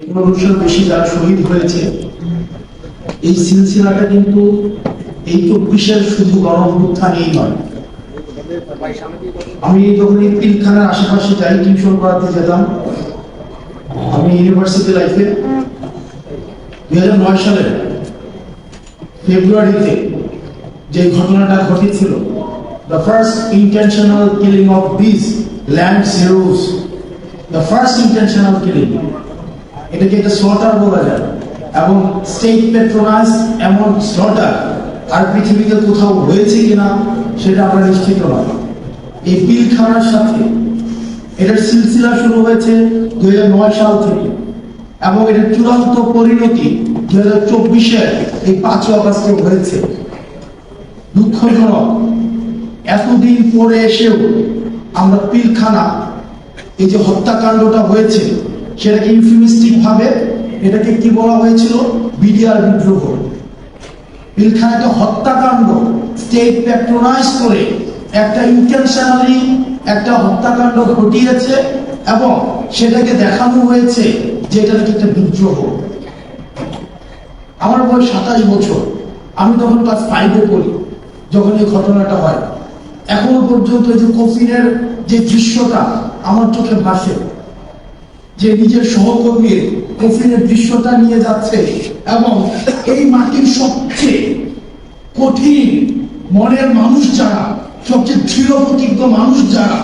পনেরোশোর বেশি যারা শহীদ হয়েছে, এই সিলসিলাটা কিন্তু এই চব্বিশের শুধু গণঅভ্যুত্থানেই নয়। আমি যখন এই পিলখানার আশেপাশে যাই, টিউশন করাতে যেতাম, আমি ইউনিভার্সিটি লাইফে দুই হাজার নয় সালের ফেব্রুয়ারিতে যে ঘটনাটা ঘটেছিল the first intentional killing of this land zeros the first intentional killing এটাকে একটা স্লটার বলা যায়। এবং স্টেট পেট্রোনাইজ এমন স্লটার আর পৃথিবীতে কোথাও হয়েছে কিনা সেটা আমরা নিশ্চিত নয় এই পিলখানার সাথে এটার সিলসিলা শুরু হয়েছে দুই হাজার নয় সাল থেকে এবং এটার চূড়ান্ত পরিণতি দুই হাজার চব্বিশের এই পাঁচই অগস্টে হয়েছে। দুঃখজনক, এতদিন পরে এসেও আমরা পিলখানা, এই যে হত্যাকাণ্ডটা হয়েছে সেটাকে ইনফিউমিস্টিক ভাবে এটাকে কি বলা হয়েছিল? বিডিআর বিদ্রোহ। পিলখানাকে হত্যাকাণ্ড স্টেট প্যাট্রোনাইজ করে একটা ইন্টেনশনালি একটা হত্যাকাণ্ড ঘটিয়েছে এবং সেটাকে দেখানো হয়েছে যে এটা নাকি একটা বিদ্রোহ। আমার বয়স সাতাশ বছর। আমি তখন ক্লাস ফাইভে পড়ি, যখন এই ঘটনাটা হয়। এখনও পর্যন্ত এই যে কফিনের যে দৃশ্যটা আমার চোখে ভাসে। যে নিজের সহকর্মীর কফিনের দৃশ্যটা নিয়ে যাচ্ছে এবং এই মাটির সবচেয়ে কঠিন মনের মানুষ যারা, সবচেয়ে দৃঢ় মানুষ যারা,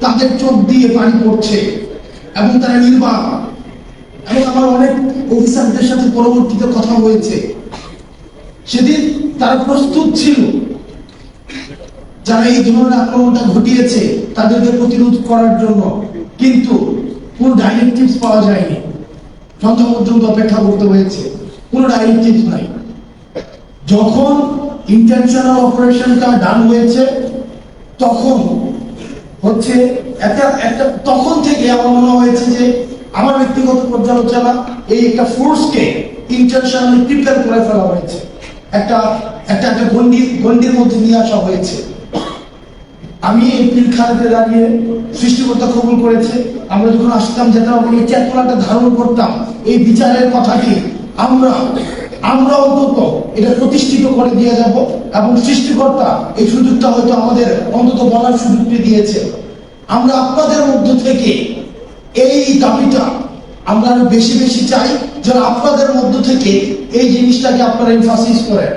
তাদের চোখ দিয়ে পানি পড়ছে এবং তারা নির্বাক। এবং আমার অনেক অফিসারদের সাথে পরবর্তীতে কথা হয়েছে। সেদিন তারা প্রস্তুত ছিল। যারা এই ধরনের আক্রমণটা ঘটিয়েছে, তাদেরকে প্রতিরোধ করার জন্য। কিন্তু কোন ডাইরেক্টিভস পাওয়া যায়নি। সন্ধ্যা পর্যন্ত অপেক্ষা করতে হয়েছে। কোনো ডাইরেক্টিভস নাই। যখন ইন্টেনশনাল অপারেশনটা ডান হয়েছে, তখন হচ্ছে একটা একটা, তখন থেকে আমার মনে হয়েছে যে আমার ব্যক্তিগত পর্যালোচনা এই একটা ফোর্সকে ইন্টেনশনালি প্রিপেয়ার করে ফেলা হয়েছে। একটা একটা একটা গন্ডি গন্ডির মধ্যে নিয়ে আসা হয়েছে। আমি এই পিলখানাতে দাঁড়িয়ে সৃষ্টিকর্তা কবুল করেছে। আমরা যখন আসতাম, যেতাম আমি এই চেতনাটা ধারণ করতাম, এই বিচারের কথাটি আমরা আমরা অন্তত এটা প্রতিষ্ঠিত করে দিয়ে যাব, এবং সৃষ্টিকর্তা এই সুযোগটা হয়তো আমাদের অন্তত বলার সুযোগটি দিয়েছে। আমরা আপনাদের মধ্য থেকে এই দাবিটা আমরা আরও বেশি বেশি চাই, যেন আপনাদের মধ্য থেকে এই জিনিসটাকে আপনারা ইনফাসিস করেন।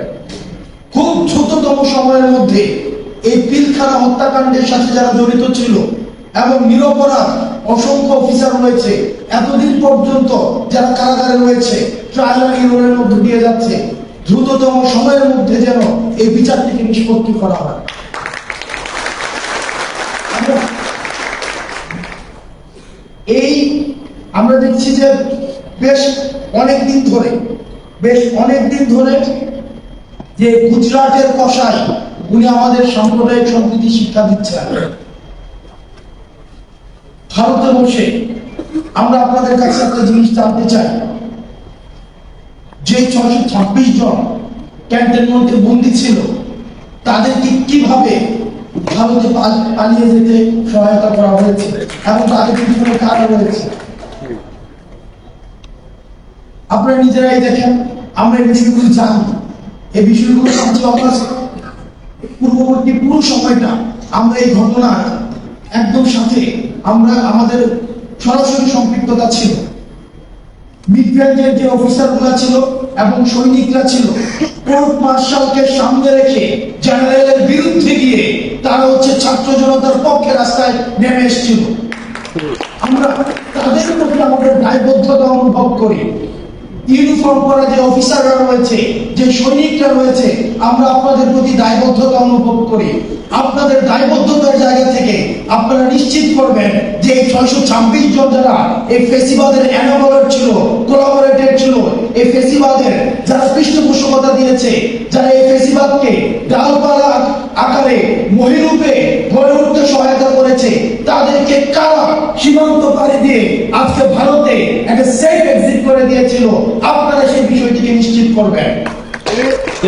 খুব ছোটতম সময়ের মধ্যে এই পিলখানা হত্যাকাণ্ডের সাথে যারা জড়িত ছিল এবং নিরপরাধ অসংখ্য অফিসার রয়েছে, এতদিন পর্যন্ত যারা কারাগারে রয়েছে ট্রায়াল মধ্যে দিয়ে যাচ্ছে, দ্রুততম সময়ের মধ্যে যেন এই বিচারটিকে নিষ্পত্তি করা হয়। এই, আমরা দেখছি যে বেশ অনেক দিন ধরে, বেশ অনেক দিন ধরে যে গুজরাটের কষাই উনি আমাদের সাম্প্রদায়িক সম্প্রীতি শিক্ষা দিচ্ছেন। ভারতে বসে আমরা আপনাদের কাছে একটা জিনিস জানতে চাই। যে ছয়শো ছাব্বিশ জন ক্যান্টনমেন্টে বন্দী ছিল, তাদেরকে কীভাবে ভারতে পালিয়ে যেতে সহায়তা করা হয়েছে এবং তাদের পিছনে কারা রয়েছে? আপনারা নিজেরাই দেখেন, আমরা এই বিষয়গুলো জানি। এই বিষয়গুলো পাঁচই অগস্ট পূর্ববর্তী পুরো সময়টা আমরা এই ঘটনার একদম সাথে আমরা আমাদের সরাসরি সম্পৃক্ততা ছিল। যে ছিল এবং সৈনিকরা ছিল, কোর্ট মার্শালকে সামনে রেখে জেনারেলের বিরুদ্ধে গিয়ে তারা হচ্ছে ছাত্র জনতার পক্ষে রাস্তায় নেমে এসেছিল। আমরা তাদের প্রতি আমাদের দায়বদ্ধতা অনুভব করি। ইউনিফর্ম পরা যে অফিসাররা রয়েছে, যে সৈনিকরা রয়েছে, আমরা আপনাদের প্রতি দায়বদ্ধতা অনুভব করি। আপনাদের দায়বদ্ধতার জায়গা থেকে আপনারা নিশ্চিত করবেন যে এই ছয়শো ছাব্বিশ জন যারা এই ফেসিবাদের অ্যানোভার ছিল, কোলাবোরেটেড ছিল, এই ফেসিবাদের যারা পৃষ্ঠপোষকতা দিয়েছে, যারা এই ফেসিবাদকে ডালপালা আকারে মহিরূপে গড়ে উঠতে সহায়তা করেছে তাদেরকে কারা সীমান্ত পাড়ি দিয়ে আজকে ভারতে একটা সেফ এক্সিট করে দিয়েছিল আপনারা সেই বিষয়টিকে নিশ্চিত করবেন ঠিক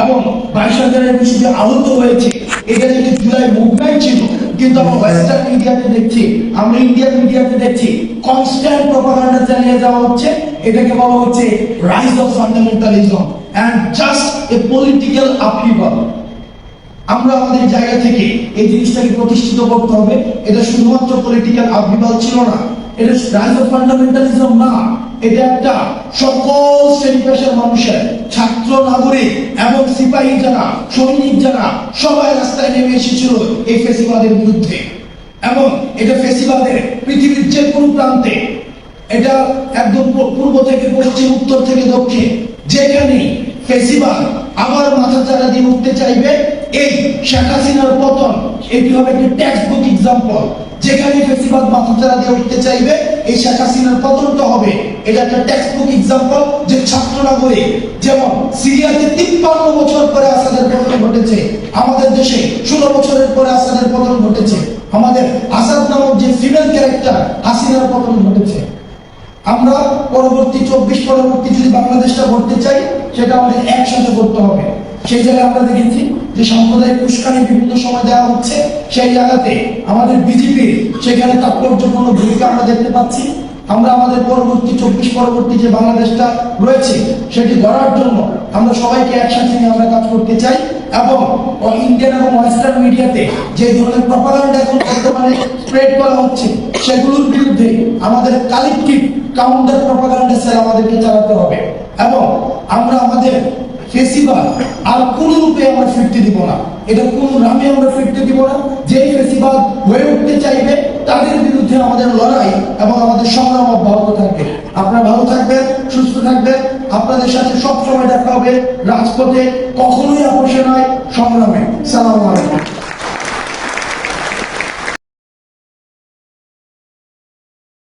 এবং বাইশ হাজারের বেশি যে আহত হয়েছে, এটা যদি জুলাই মুভমেন্ট ছিল, কিন্তু আমরা ওয়েস্টার্ন মিডিয়াতে দেখছি, আমরা ইন্ডিয়ান মিডিয়াতে দেখছি কনস্ট্যান্ট প্রপাগান্ডা চালিয়ে যাওয়া হচ্ছে, এটাকে বলা হচ্ছে rise of fundamentalism and just a political upheaval আমরা আমাদের জায়গা থেকে এই জিনিসটাকে প্রতিষ্ঠিত করতে হবে, এটা শুধুমাত্র পলিটিক্যাল আবির্ভাব ছিল না, এটা রাইজ অফ ফান্ডামেন্টালিজম না। এটা একটা সকল শ্রেণি পেশার মানুষের, ছাত্র, নাগরিক এবং সিপাহী যারা, সৈনিক যারা, সবাই রাস্তায় নেমে এসেছিল এই ফেসিবাদের বিরুদ্ধে। এবং এটা ফেসিবাদের পৃথিবীর যে কোনো প্রান্তে, এটা একদম পূর্ব থেকে পশ্চিম, উত্তর থেকে দক্ষিণ যেখানে ফেসিবাদ আবার মাথা চারা দিয়ে উঠতে চাইবে, এই শেখ হাসিনার পতন, এটি হবে একটি টেক্সট বুক এক্সাম্পল যেখানে ফেসিবাদ মাথা চারা দিয়ে উঠতে চাইবে, এই শেখ হাসিনার পতনটা হবে। এটা একটা টেক্সট বুক এক্সাম্পল যে ছাত্র নাগরিক যেমন সিরিয়াতে তিপ্পান্ন বছর পরে আসাদের পতন ঘটেছে, আমাদের দেশে ষোলো বছরের পরে আসাদের পতন ঘটেছে। আমাদের আসাদ নামক যে ফিমেল ক্যারেক্টার হাসিনার পতন ঘটেছে। আমরা পরবর্তী চব্বিশ পরবর্তী যদি বাংলাদেশটা করতে চাই, সেটা আমাদের একসাথে করতে হবে। সেই জায়গায় আমরা দেখেছি যে সাম্প্রদায়িক বিভিন্ন সময় দেওয়া হচ্ছে। সেই জায়গাতে আমাদের সেখানে তাৎপর্যপূর্ণ ভূমিকা আমরা দেখতে পাচ্ছি। আমরা আমাদের পরবর্তী চব্বিশ পরবর্তী যে বাংলাদেশটা রয়েছে, সেটি গড়ার জন্য আমরা সবাইকে একসাথে নিয়ে আমরা কাজ করতে চাই এবং ইন্ডিয়ান এবং ওয়েস্টার্ন মিডিয়াতে যে ধরনের এখন বর্তমানে স্প্রেড করা হচ্ছে, সেগুলোর বিরুদ্ধে আমাদের কালেকটিভ কাউন্টার প্রপাগান্ডা আমাদেরকে চালাতে হবে। এবং আমরা আমাদের ফেসিবাল আর কোন রূপে আমরা ফিরতে দিব না। এটা কোন নামে আমরা ফিরতে দিব না। যেই ফেসিবাল হয়ে উঠতে চাইবে, তাদের বিরুদ্ধে আমাদের লড়াই এবং আমাদের সংগ্রাম অব্যাহত থাকবে। আপনারা ভালো থাকবেন, সুস্থ থাকবেন। আপনাদের সাথে সবসময় দেখা হবে রাজপথে, কখনোই আপোষে নয় সংগ্রামে। সালাম আলাইকুম।